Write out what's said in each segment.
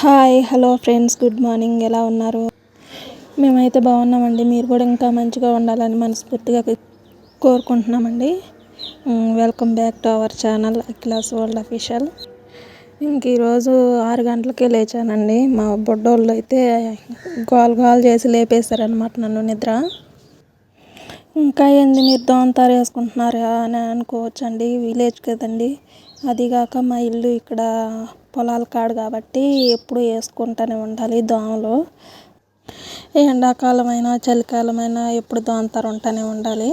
Hi hello friends good morning. ఎలా ఉన్నారు? మేమైతే బాగున్నామండి. మీరు కూడా ఇంకా మంచిగా ఉండాలని మనస్ఫూర్తిగా కోరుకుంటున్నామండి. Welcome back to our channel Akhila's world official ఇంక ఈరోజు ఆరు గంటలకే లేచానండి. మా బొడ్డోళ్ళు అయితే గోల్ గోల్ చేసి లేపేశారనమాట నన్ను నిద్ర. ఇంకా ఏంది మీరు దోమతారు వేసుకుంటున్నారా అని అనుకోవచ్చండి. విలేజ్ కదండి. అదిగాక మా ఇల్లు ఇక్కడ పొలాల కాడు కాబట్టి ఎప్పుడు వేసుకుంటూనే ఉండాలి దోమలు. ఎండాకాలమైనా చలికాలమైనా ఎప్పుడు దోమతారు ఉంటూనే ఉండాలి.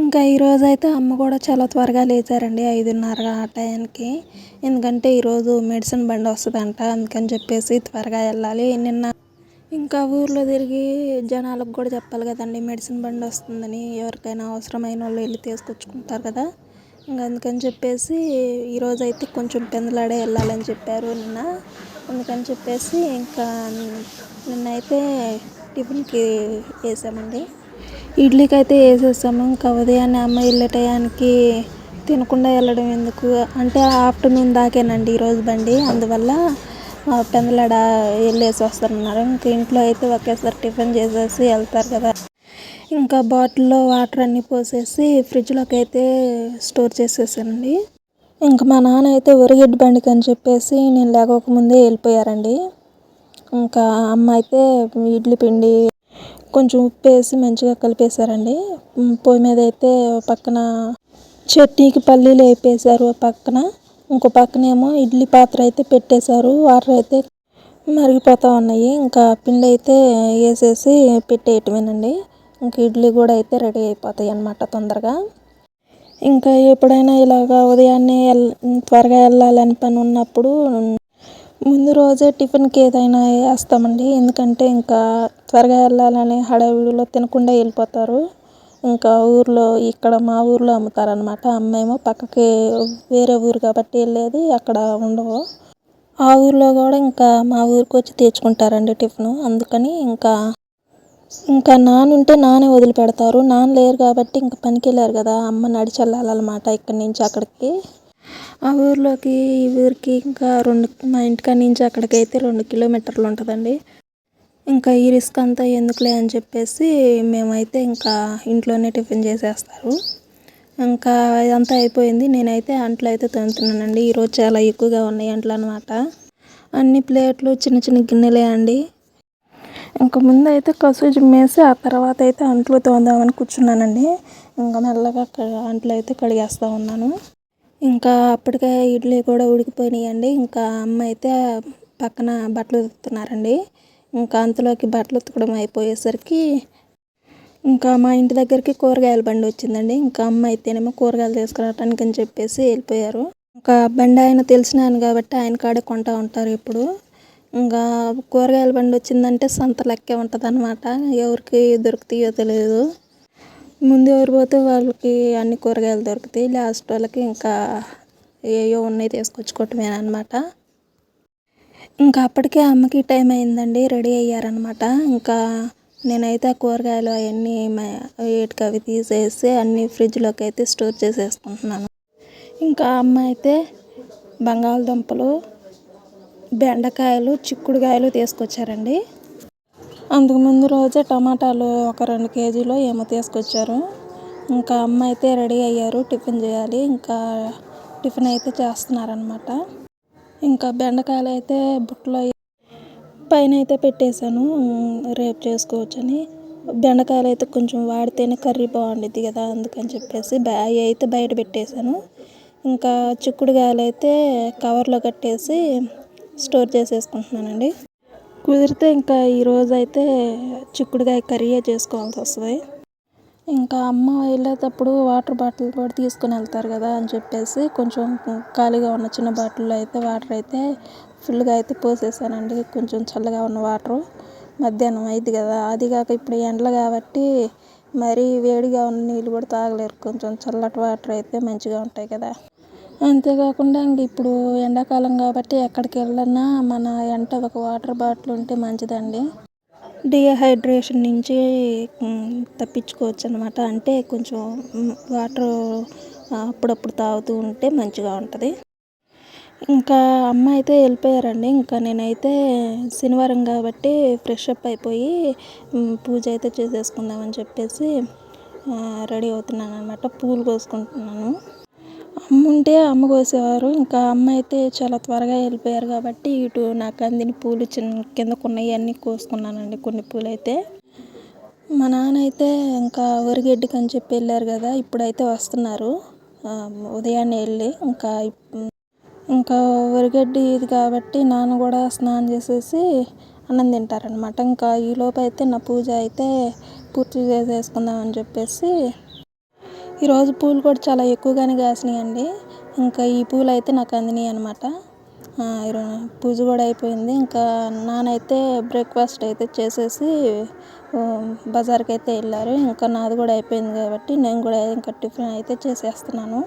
ఇంకా ఈరోజు అయితే అమ్మ కూడా చాలా త్వరగా లేచారండి ఐదున్నర ఆ టైంకి ఎందుకంటే ఈరోజు మెడిసిన్ బండి వస్తుందంట అందుకని చెప్పేసి త్వరగా వెళ్ళాలి. నిన్న ఇంకా ఊర్లో తిరిగి జనాలకు కూడా చెప్పాలి కదండి మెడిసిన్ బండి వస్తుందని ఎవరికైనా అవసరమైన వాళ్ళు వెళ్ళి తీసుకొచ్చుకుంటారు కదా. ఇంకా అందుకని చెప్పేసి ఈరోజు అయితే కొంచెం పెందలాడే వెళ్ళాలని చెప్పారు నిన్న. అందుకని చెప్పేసి ఇంకా నిన్నైతే టిఫిన్కి వేసామండి. ఇడ్లీకి అయితే వేసేసాము. ఇంకా ఉదయాన్నే అమ్మ వెళ్ళే టయానికి తినకుండా వెళ్ళడం ఎందుకు? అంటే ఆఫ్టర్నూన్ దాకేనండి ఈరోజు బండి. అందువల్ల పెందలాడ వెళ్ళేసి వస్తారన్నారు. ఇంకా ఇంట్లో అయితే ఒకేసారి టిఫిన్ చేసేసి వెళ్తారు కదా. ఇంకా బాటిల్లో వాటర్ అన్నీ పోసేసి ఫ్రిడ్జ్లోకి అయితే స్టోర్ చేసేసానండి. ఇంకా మా నాన్న అయితే ఉరగడ్డి బండికి అని చెప్పేసి నేను లేకపోకముందే వెళ్ళిపోయారండి. ఇంకా అమ్మ అయితే ఇడ్లీ పిండి కొంచెం ఉప్పు వేసి మంచిగా కలిపేశారండి. పొయ్యి మీద అయితే పక్కన చట్నీకి పల్లీలు వేపేశారు పక్కన. ఇంకో పక్కనేమో ఇడ్లీ పాత్ర అయితే పెట్టేశారు. వాటర్ అయితే మరిగిపోతూ ఉన్నాయి. ఇంకా పిండి అయితే వేసేసి పెట్టేయటమేనండి. ఇంకా ఇడ్లీ కూడా అయితే రెడీ అయిపోతాయి అన్నమాట తొందరగా. ఇంకా ఎప్పుడైనా ఇలాగా ఉదయాన్నే త్వరగా వెళ్ళాలని పని ఉన్నప్పుడు ముందు రోజే టిఫిన్కి ఏదైనా వేస్తామండి. ఎందుకంటే ఇంకా త్వరగా వెళ్ళాలని హడావిడిలో తినకుండా వెళ్ళిపోతారు. ఇంకా ఊర్లో ఇక్కడ మా ఊర్లో అమ్ముతారనమాట అమ్మేమో పక్కకి వేరే ఊరు కాబట్టి వెళ్ళేది అక్కడ ఉండవు. ఆ ఊర్లో కూడా ఇంకా మా ఊరికి వచ్చి తెచ్చుకుంటారండి టిఫిన్. అందుకని ఇంకా ఇంకా నాన్న ఉంటే నానే వదిలిపెడతారు. నాన్న లేరు కాబట్టి ఇంకా పనికి వెళ్ళారు కదా. అమ్మ నడిచి వెళ్ళాలన్నమాట ఇక్కడి నుంచి అక్కడికి. ఆ ఊర్లోకి ఈ ఊరికి ఇంకా రెండు మా ఇంటికాడ నుంచి అక్కడికి అయితే రెండు కిలోమీటర్లు ఉంటుందండి. ఇంకా ఈ రిస్క్ అంతా ఎందుకులే అని చెప్పేసి మేమైతే ఇంకా ఇంట్లోనే టిఫిన్ చేసేస్తారు. ఇంకా ఇదంతా అయిపోయింది. నేనైతే అంట్లు అయితే తోముతున్నానండి. ఈరోజు చాలా ఎక్కువగా ఉన్నాయి అంట్లు అనమాట అన్ని ప్లేట్లు చిన్న చిన్న గిన్నెలే అండి. ఇంకా ముందు అయితే కసు జిమ్మేసి ఆ తర్వాత అయితే అంట్లు తోందామని కూర్చున్నానండి. ఇంకా మెల్లగా అంట్లు అయితే కడిగేస్తూ ఉన్నాను. ఇంకా అప్పటికే ఇడ్లీ కూడా ఉడికిపోయినాయండి. ఇంకా అమ్మ అయితే పక్కన బట్టలు ఉతుకుతున్నారండి. ఇంకా అంతలోకి బట్టలు ఉతకడం అయిపోయేసరికి ఇంకా మా ఇంటి దగ్గరికి కూరగాయల బండి వచ్చిందండి. ఇంకా అమ్మ అయితేనేమో కూరగాయలు తీసుకురావటానికి అని చెప్పేసి వెళ్ళిపోయారు. ఇంకా బండి ఆయన తెలిసిన ఆయన కాబట్టి ఆయన కాడే కొంటా ఉంటారు ఇప్పుడు. ఇంకా కూరగాయల బండి వచ్చిందంటే సంత లెక్కే ఉంటుంది అనమాట ఎవరికి దొరుకుతాయో తెలియదు ముందు ఎవరు పోతే వాళ్ళకి అన్ని కూరగాయలు దొరుకుతాయి. లాస్ట్ వాళ్ళకి ఇంకా ఏయో ఉన్నాయి తీసుకొచ్చుకోవటమేనమాట ఇంకా అప్పటికే అమ్మకి టైం అయిందండి. రెడీ అయ్యారనమాట ఇంకా నేనైతే ఆ కూరగాయలు అవన్నీ వేటికి అవి తీసేసి అన్నీ ఫ్రిడ్జ్లోకి అయితే స్టోర్ చేసేసుకుంటున్నాను. ఇంకా అమ్మ అయితే బంగాళదుంపలు బెండకాయలు చిక్కుడుకాయలు తీసుకొచ్చారండి. అందుకు ముందు రోజే టమాటాలు ఒక రెండు కేజీలో ఏమో తీసుకొచ్చారు. ఇంకా అమ్మ అయితే రెడీ అయ్యారు టిఫిన్ చేయాలి. ఇంకా టిఫిన్ అయితే చేస్తున్నారనమాట ఇంకా బెండకాయలు అయితే బుట్టలో పైన అయితే పెట్టేశాను. రేపు చేసుకోవచ్చని. బెండకాయలు అయితే కొంచెం వాడితేనే కర్రీ బాగుండిద్ది కదా అందుకని చెప్పేసి అవి అయితే బయట పెట్టేశాను. ఇంకా చిక్కుడుకాయలు అయితే కవర్లో కట్టేసి స్టోర్ చేసేసుకుంటున్నానండి. కుదిరితే ఇంకా ఈరోజు అయితే చిక్కుడుకాయ కర్రీయే చేసుకోవాల్సి వస్తుంది. ఇంకా అమ్మ వెళ్ళేటప్పుడు వాటర్ బాటిల్ కూడా తీసుకుని వెళ్తారు కదా అని చెప్పేసి కొంచెం ఖాళీగా ఉన్న చిన్న బాటిల్లో అయితే వాటర్ అయితే ఫుల్గా అయితే పోసేసానండి. కొంచెం చల్లగా ఉన్న వాటరు. మధ్యాహ్నం అయింది కదా అది కాక ఇప్పుడు ఎండలు కాబట్టి మరీ వేడిగా ఉన్న నీళ్ళు కూడా తాగలేరు. కొంచెం చల్లటి వాటర్ అయితే మంచిగా ఉంటాయి కదా. అంతేకాకుండా ఇంక ఇప్పుడు ఎండాకాలం కాబట్టి ఎక్కడికి వెళ్ళినా మన ఎంట ఒక వాటర్ బాటిల్ ఉంటే మంచిదండి. డిహైడ్రేషన్ నుంచి తప్పించుకోవచ్చు అనమాట అంటే కొంచెం వాటర్ అప్పుడప్పుడు తాగుతూ ఉంటే మంచిగా ఉంటుంది. ఇంకా అమ్మ అయితే వెళ్ళిపోయారండి. ఇంకా నేనైతే శనివారం కాబట్టి ఫ్రెష్ అప్ అయిపోయి పూజ అయితే చేసేసుకుందామని చెప్పేసి రెడీ అవుతున్నాను అనమాట పూలు కోసుకుంటున్నాను. అమ్మ ఉంటే అమ్మ కోసేవారు. ఇంకా అమ్మ అయితే చాలా త్వరగా వెళ్ళిపోయారు కాబట్టి ఇటు నాకు అందిన పూలు చిన్న కిందకు ఉన్నాయి అన్నీ కోసుకున్నానండి కొన్ని పూలు అయితే మా నాన్న అయితే ఇంకా వరిగడ్డికి అని చెప్పి వెళ్ళారు కదా ఇప్పుడైతే వస్తున్నారు. ఉదయాన్నే వెళ్ళి ఇంకా ఇంకా వరిగడ్డి ఇది కాబట్టి నాన్న కూడా స్నానం చేసేసి అన్నం తింటారనమాట ఇంకా ఈ అయితే నా పూజ అయితే పూర్తి చేసేసుకుందామని చెప్పేసి ఈరోజు పూలు కూడా చాలా ఎక్కువగానే కాసినాయండి. ఇంకా ఈ పూలు అయితే నాకు అందినాయి అనమాట పూజ కూడా అయిపోయింది. ఇంకా నానైతే బ్రేక్ఫాస్ట్ అయితే చేసేసి బజార్కి అయితే వెళ్ళారు. ఇంకా నాది కూడా అయిపోయింది కాబట్టి నేను కూడా ఇంకా టిఫిన్ అయితే చేసేస్తున్నాను.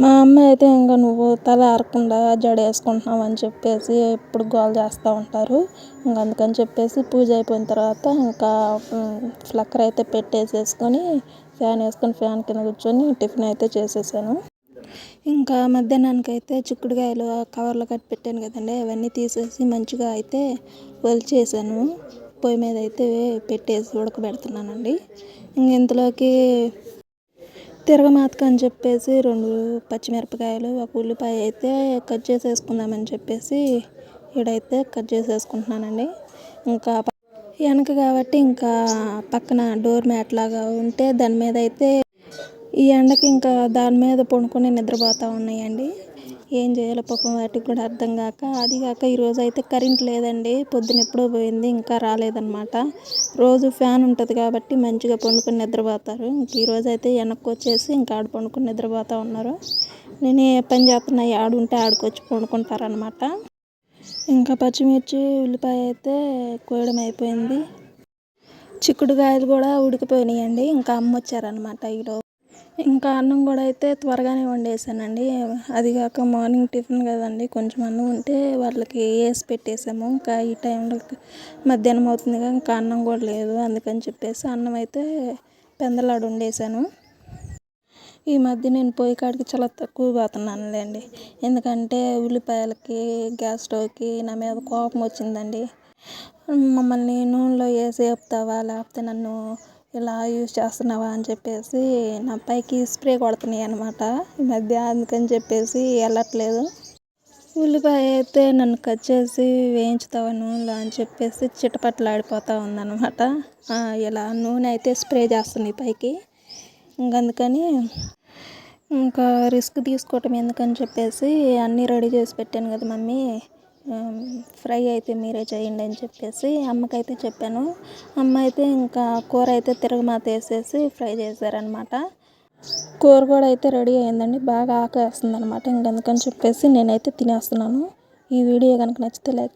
మా అమ్మ అయితే ఇంకా నువ్వు తల ఆరకుండా జడ వేసుకుంటున్నావు అని చెప్పేసి ఎప్పుడు గోల్ చేస్తూ ఉంటారు. ఇంకా అందుకని చెప్పేసి పూజ అయిపోయిన తర్వాత ఇంకా ఫ్లక్కర్ అయితే పెట్టేసేసుకొని ఫ్యాన్ వేసుకొని ఫ్యాన్ కింద కూర్చొని టిఫిన్ అయితే చేసేసాను. ఇంకా మధ్యాహ్నానికి అయితే చిక్కుడుకాయలు కవర్లు కవర్లో కట్టి పెట్టాను కదండి అవన్నీ తీసేసి మంచిగా అయితే వలిచేసాను పొయ్యి మీద అయితే పెట్టేసి ఉడకబెడుతున్నానండి. ఇంక ఇంతలోకి తిరగమాతక అని చెప్పేసి రెండు పచ్చిమిరపకాయలు ఒక ఉల్లిపాయ అయితే కట్ చేసేసుకుందామని చెప్పేసి ఇడైతే కట్ చేసేసుకుంటున్నానండి. ఇంకా వెనక కాబట్టి ఇంకా పక్కన డోర్ మ్యాట్ లాగా ఉంటే దాని మీద అయితే ఈ ఎండకి ఇంకా దాని మీద పడుకొని నిద్రపోతూ ఉన్నాయండి. ఏం చేయాలో పాపం వాటికి కూడా అర్థం కాక అది కాక ఈరోజు అయితే కరెంట్ లేదండి. పొద్దున ఎప్పుడో పోయింది ఇంకా రాలేదన్నమాట. రోజు ఫ్యాన్ ఉంటుంది కాబట్టి మంచిగా పండుకొని నిద్రపోతారు. ఇంక ఈరోజు అయితే వెనక్కి వచ్చేసి ఇంకా ఆడ పండుకొని నిద్రపోతూ ఉన్నారు. నేను ఏ పని చేస్తున్నా ఆడుంటే ఆడుకొచ్చి పండుకుంటారనమాట ఇంకా పచ్చిమిర్చి ఉల్లిపాయ అయితే కోయడం అయిపోయింది. చిక్కుడుకాయలు కూడా ఉడికిపోయినాయండి. ఇంకా అమ్మ వచ్చారనమాట ఈరోజు. ఇంకా అన్నం కూడా అయితే త్వరగానే వండేసానండి. అది కాక మార్నింగ్ టిఫిన్ కదండి. కొంచెం అన్నం ఉంటే వాళ్ళకి వేసి పెట్టేసాము. ఇంకా ఈ టైంలో మధ్యాహ్నం అవుతుంది ఇంకా అన్నం కూడా లేదు. అందుకని చెప్పేసి అన్నం అయితే పెందలాడు వండేసాను. ఈ మధ్య నేను పొయ్యి కాడికి చాలా తక్కువ పోతున్నానులేండి. ఎందుకంటే ఉల్లిపాయలకి గ్యాస్ స్టవ్కి నా మీద కోపం వచ్చిందండి. మమ్మల్ని నూనెలో వేసి వేపుతావా లేకపోతే నన్ను ఇలా యూజ్ చేస్తున్నావా అని చెప్పేసి నా పైకి స్ప్రే కొడుతున్నాయి అనమాట ఈ మధ్య అందుకని చెప్పేసి వెళ్ళట్లేదు. ఉల్లిపాయ అయితే నన్ను కట్ చేసి వేయించుతావా నూనెలో అని చెప్పేసి చిటపట్లాడిపోతూ ఉందన్నమాట. ఇలా నూనె అయితే స్ప్రే చేస్తుంది పైకి. ఇంక అందుకని ఇంకా రిస్క్ తీసుకోవటం ఎందుకని చెప్పేసి అన్నీ రెడీ చేసి పెట్టాను కదా మమ్మీ. ఫ్రై అయితే మీరే చేయండి అని చెప్పేసి అమ్మకైతే చెప్పాను. అమ్మ అయితే ఇంకా కూర అయితే తిరగమాత వేసేసి ఫ్రై చేశారనమాట కూర కూడా అయితే రెడీ అయిందండి. బాగా ఆకలేస్తుంది అనమాట ఇంకందుకని చెప్పేసి నేనైతే తినేస్తున్నాను. ఈ వీడియో కనుక నచ్చితే లైక్